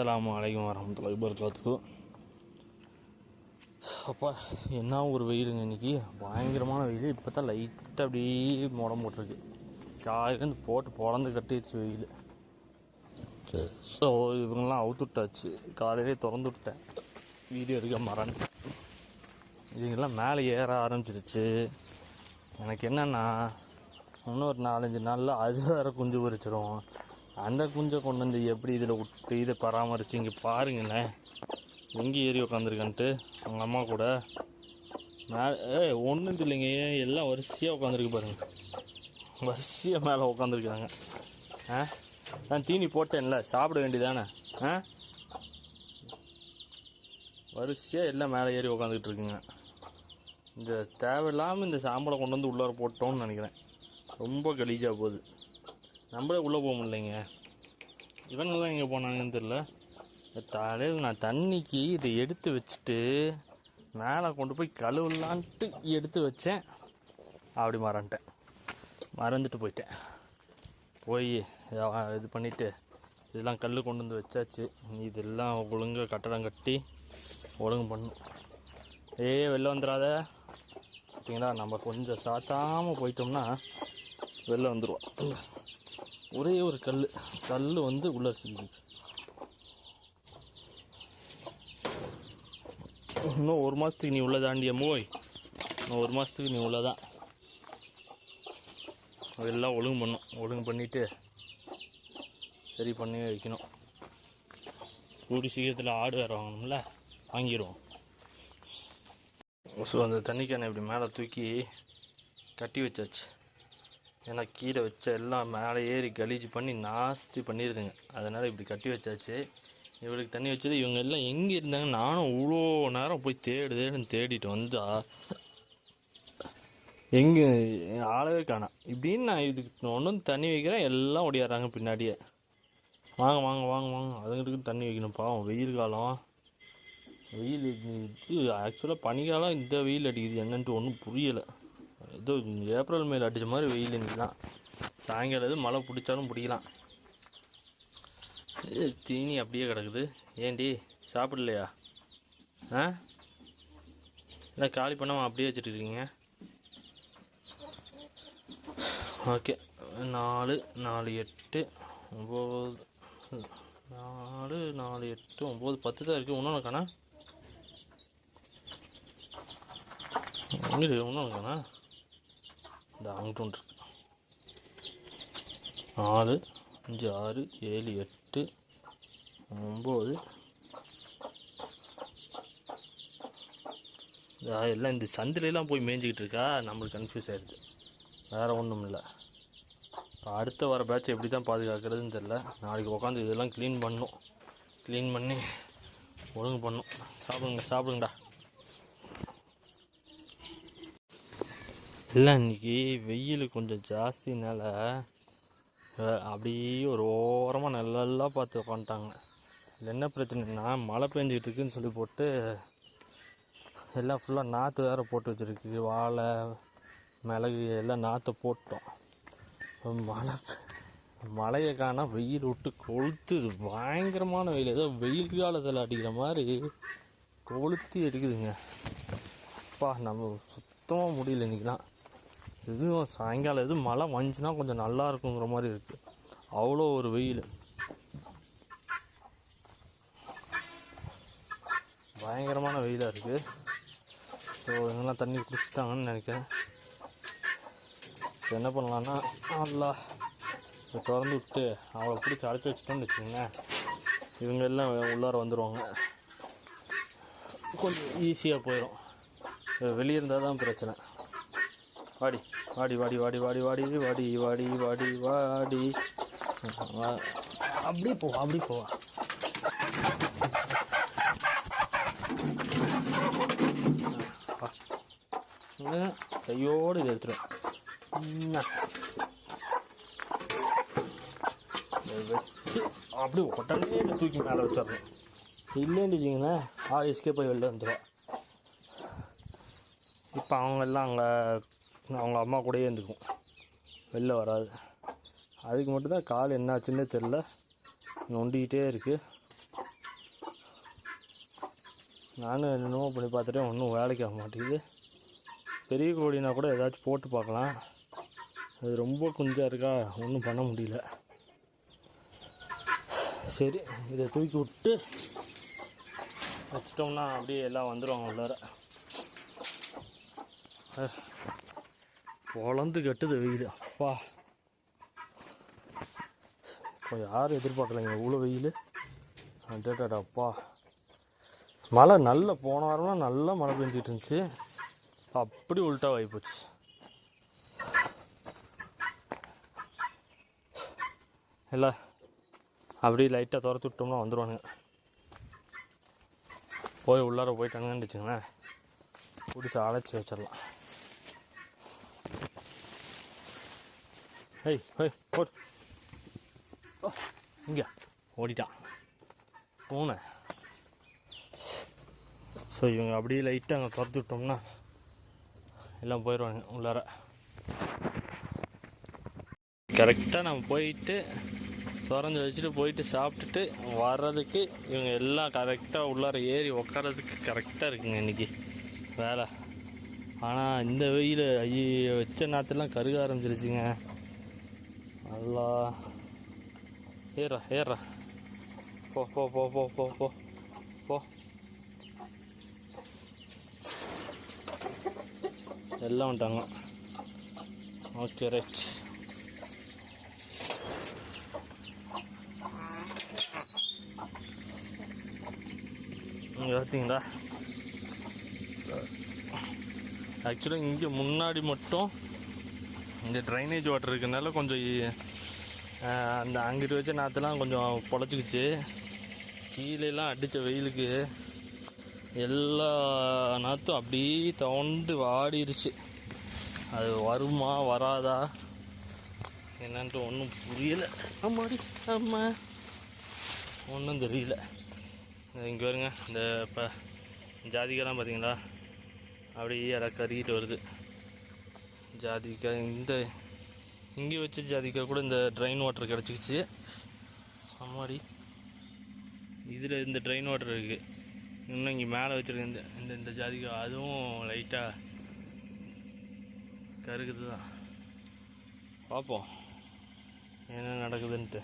அஸ்லாம் அலைக்கும் வரமத்துல வபரகாத்துக்கு அப்பா என்ன ஒரு வெயிலுங்க இன்னைக்கு? பயங்கரமான வெயில். இப்போ தான் லைட்டாக அப்படியே முடம் போட்டிருக்கு. காலையிலேருந்து போட்டு பிறந்து கட்டிடுச்சு வெயில். ஸோ இவங்கெல்லாம் அவுத்து விட்டாச்சு. காலையிலே திறந்து விட்டேன். வீடியோ எடுக்க மறந்து. இதுங்கெல்லாம் மேலே ஏற ஆரம்பிச்சிருச்சு. எனக்கு என்னென்னா இன்னும் ஒரு நாலஞ்சு நாளில் அது வேறு குஞ்சு பொரிச்சிடும் அந்த குஞ்சை கொண்டு வந்து எப்படி இதில் விட்டு இதை பராமரித்து இங்கே பாருங்களேன். எங்கே ஏறி உட்காந்துருக்கான்ட்டு அவங்க அம்மா கூட. ஏ ஒன்றும் இல்லைங்க எல்லாம் வரிசையாக உட்காந்துருக்கு பாருங்க. வரிசையாக மேலே உட்காந்துருக்குறாங்க ஆ? நான் தீனி போட்டேன்ல. சாப்பிட வேண்டியதானே? ஆ? வரிசையாக எல்லாம் மேலே ஏறி உட்காந்துக்கிட்டு இருக்குங்க இந்த தேவையில்லாமல் இந்த சாம்பலை கொண்டு வந்து உள்ளார போட்டோம்னு நினைக்கிறேன். ரொம்ப கலீஜாக போகுது. நம்மளே உள்ளே போக முடியலைங்க. இவங்கெல்லாம் எங்கே போனாங்கன்னு தெரில தலையில் நான் தண்ணிக்கு இதை எடுத்து வச்சுட்டு மேலே கொண்டு போய் கழுவலான்ட்டு எடுத்து வச்சேன். அப்படி மறந்துட்டேன். மறந்துட்டு போயிட்டேன். போய் இது பண்ணிவிட்டு இதெல்லாம் கல் கொண்டு வந்து வச்சாச்சு. இதெல்லாம் ஒழுங்காக கட்டடம் கட்டி ஒழுங்கு பண்ணும் ஏ வெளில வந்துடாத. பார்த்தீங்களா? நம்ம கொஞ்சம் சாத்தாமல் போயிட்டோம்னா வெளில வந்துடுவான் ஒரே ஒரு கல் கல் வந்து உள்ள சிக்கிச்சு இன்னும் ஒரு மாதத்துக்கு நீ உள்ள தாண்டிய மோய்? இன்னும் ஒரு மாதத்துக்கு நீ உள்ளதான். அதெல்லாம் ஒழுங்கு பண்ணும். ஒழுங்கு பண்ணிவிட்டு சரி பண்ணி வைக்கணும். கூடி சீக்கிரத்தில் ஆடு வேறு வாங்கணும்ல? வாங்கிடுவோம் ஸோ அந்த தண்ணிக்கான இப்படி மேலே தூக்கி கட்டி வச்சாச்சு. ஏன்னா கீழே வச்ச எல்லாம் மேலே ஏறி கலீஜ் பண்ணி நாஸ்தி பண்ணிடுதுங்க அதனால் இப்படி கட்டி வச்சாச்சு. இவளுக்கு தண்ணி வச்சது இவங்க எல்லாம் எங்கே இருந்தாங்க? நானும் இவ்வளோ நேரம் போய் தேடு தேடுன்னு தேடிட்டு வந்தா எங்கே ஆளவே காணா. இப்படின்னு நான் இதுக்கு ஒன்று தண்ணி வைக்கிறேன். எல்லாம் ஓடியாடுறாங்க பின்னாடியே. வாங்க வாங்க வாங்க வாங்க. அதுங்களுக்கு தண்ணி வைக்கணும். பாவம் வெயில் காலம். வெயில் இது ஆக்சுவலாக பனிக்காலம் இந்த வெயில் அடிக்குது. என்னன்ட்டு ஒன்றும் புரியலை. இது ஏப்ரல் மேல் அடித்த மாதிரி வெயில் இன்னைக்குலாம் சாயங்காலம் எதுவும் மழை பிடிச்சாலும் பிடிக்கலாம். இது தீனி அப்படியே கிடக்குது. ஏண்டி சாப்பிடலையா? ஆ? இல்லை காலி பண்ணாமல் அப்படியே வச்சுட்டுருக்கீங்க ஓகே நாலு நாலு எட்டு ஒம்பது நாலு நாலு எட்டு ஒம்பது பத்து தான் இருக்குது இன்னொன்று காணா? எங்கே இன்னொன்று காணா? இந்த அங்கிட்டு. இருக்கு நாலு அஞ்சு ஆறு ஏழு எட்டு ஒம்பது. எல்லாம் இந்த சந்திலெலாம் போய் மேய்ஞ்சிக்கிட்டு இருக்கா? நம்மளுக்கு கன்ஃபியூஸ் ஆயிடுது. வேறு ஒன்றும் இல்லை. இப்போ அடுத்த வர பேட்ச் எப்படி தான் பாதுகாக்கிறதுன்னு தெரில நாளைக்கு உட்காந்து இதெல்லாம் க்ளீன் பண்ணும். க்ளீன் பண்ணி ஒழுங்கு பண்ணும். சாப்பிடுங்க சாப்பிடுங்கடா. இல்லை இன்றைக்கி வெயில் கொஞ்சம் ஜாஸ்தினால அப்படியே ஒரு ஓரமாக நல்லா பார்த்து உட்காந்துட்டாங்க இதில் என்ன பிரச்சனைனா மழை பெஞ்சிட்டு இருக்குன்னு சொல்லி போட்டு எல்லாம் ஃபுல்லாக நாற்று வேறு போட்டு வச்சுருக்கு. வாழை மிளகு எல்லாம் நாற்றை போட்டோம். மழை மழையை காணா வெயில் விட்டு கொளுத்துது. பயங்கரமான வெயில். ஏதோ வெயில் காலத்தில் அடிக்கிற மாதிரி கொளுத்தி எடுக்குதுங்க அப்பா நம்ம சுத்தமாக முடியல இன்றைக்கிலாம் இதுவும் சாயங்காலம் எதுவும் மழை வந்துச்சுன்னா கொஞ்சம் நல்லா இருக்குங்கிற மாதிரி இருக்கு. அவ்வளோ ஒரு வெயில். பயங்கரமான வெயிலாக இருக்குது ஸோ இதெல்லாம் தண்ணி குடிச்சிட்டாங்கன்னு நினைக்கிறேன். இப்போ என்ன பண்ணலான்னா நல்லா இதை திறந்து விட்டு அவளை பிடிச்சி அடைச்சி வச்சிட்டோம்னு வச்சுக்கோங்களேன். இவங்க எல்லாம் உள்ளார வந்துடுவாங்க கொஞ்சம் ஈஸியாக போயிடும். வெளியே இருந்தால் தான் பிரச்சனை. வாடி வாடி வாடி வாடி வாடி வாடி வாடி வாடி வாடி வாடி. அப்படி போ அப்படி போ. கையோடு இதை எடுத்துருவேன் வச்சு அப்படியே உடனே தூக்கி மேலே வச்சிடறேன். இல்லைன்னு வச்சிங்களேன் ஆ எஸ்கே போய் வெளில வந்துடும் இப்போ அவங்க எல்லாம் அங்கே அவங்க அம்மா கூடயே இருந்துக்கும் வெளில வராது. அதுக்கு மட்டும்தான் கால் என்னாச்சுன்னே தெரில நொண்டிக்கிட்டே இருக்குது நானும் என்னென்னமோ பண்ணி பார்த்துட்டேன். ஒன்றும் வேலைக்கு ஆக மாட்டேங்குது. பெரிய கோழினா கூட ஏதாச்சும் போட்டு பார்க்கலாம். அது ரொம்ப குஞ்சாக இருக்கா? ஒன்றும் பண்ண முடியல. சரி இதை தூக்கி விட்டு வச்சிட்டோம்னா அப்படியே எல்லாம் வந்துடும் உள்ளார. பொழந்து கட்டுது வெயில். அப்பா. இப்போ யாரும் எதிர்பார்க்கலைங்க. இவ்வளோ வெயில். அப்பா. மழை நல்ல போன வாரம்லாம் நல்லா மழை பெஞ்சிட்டு இருந்துச்சு அப்படி உள்ட்டா ஆகிப்போச்சு இல்லை அப்படியே லைட்டாக துரத்து விட்டோம்னா வந்துடுவானுங்க போய் உள்ளார போயிட்டானுங்கன்னு வச்சுக்கோங்களேன். பிடிச்சி அழைச்சி வச்சிடலாம். ஹேய் ஹேய் ஓட் ஓ oh, இங்கே ஓடிட்டான் பூனை. ஸோ இவங்க அப்படியே லைட்டாக அங்கே துரத்து விட்டோம்னா எல்லாம் போயிடுவாங்க உள்ளார. கரெக்டாக நம்ம போயிட்டு திறந்து வச்சுட்டு போயிட்டு சாப்பிட்டுட்டு வர்றதுக்கு இவங்க எல்லாம் கரெக்டாக உள்ளார ஏறி உட்காரதுக்கு கரெக்டாக இருக்குங்க இன்னைக்கு. வேலை. ஆனால் இந்த வெயில் ஐயோ வச்ச நாற்றுலாம் கருக ஆரம்பிச்சிருச்சுங்க. நல்லா ஏறா ஏறா போ போ போ போ போ போ போ எல்லாம் வந்துட்டாங்க ஓகே ரைட் இங்கே பார்த்தீங்களா ஆக்சுவலாக இங்கே முன்னாடி மட்டும் இந்த ட்ரைனேஜ் வாட்டர் இருக்கிறதுனால கொஞ்சம் அந்த அங்கிட்டு வச்ச நாற்றுலாம் கொஞ்சம் பொழைச்சிக்கிச்சு. கீழேலாம் அடித்த வெயிலுக்கு எல்லா நாற்றும் அப்படியே தவண்டு வாடிருச்சு. அது வருமா வராதா? என்னன்ட்டு ஒன்றும் புரியலை. அம்மாடி அம்மா ஒன்றும் தெரியல. இங்கே வருங்க இந்த இப்போ ஜாதிக்கெல்லாம் பார்த்தீங்களா அப்படியே அதை கருகிட்டு வருது. ஜாதிக்காய் இந்த இங்கே வச்ச ஜாதிக்காய் கூட இந்த ட்ரைன் வாட்டர் கிடச்சிக்கிச்சு. அம்மாடி இதில் இந்த ட்ரைன் வாட்டர் இருக்குது இன்னும் இங்கே மேலே வச்சுருக்க இந்த இந்த இந்த ஜாதிக்காய் அதுவும் லைட்டாக கருக்குது தான் பார்ப்போம் என்ன நடக்குதுன்ட்டு.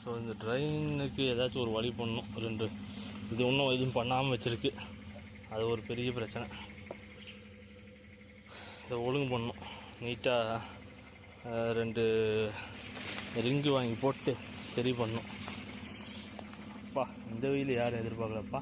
ஸோ இந்த ட்ரெயினுக்கு ஏதாச்சும் ஒரு வழி பண்ணணும். ரெண்டு இது இன்னும் எதுவும் பண்ணாமல் வச்சுருக்கு. அது ஒரு பெரிய பிரச்சனை. இதை ஒழுங்கு பண்ணணும். நீட்டாக ரெண்டு ரிங்கு வாங்கி போட்டு சரி பண்ணும் அப்பா இந்த வெயில் யாரும் எதிர்பார்க்கலப்பா.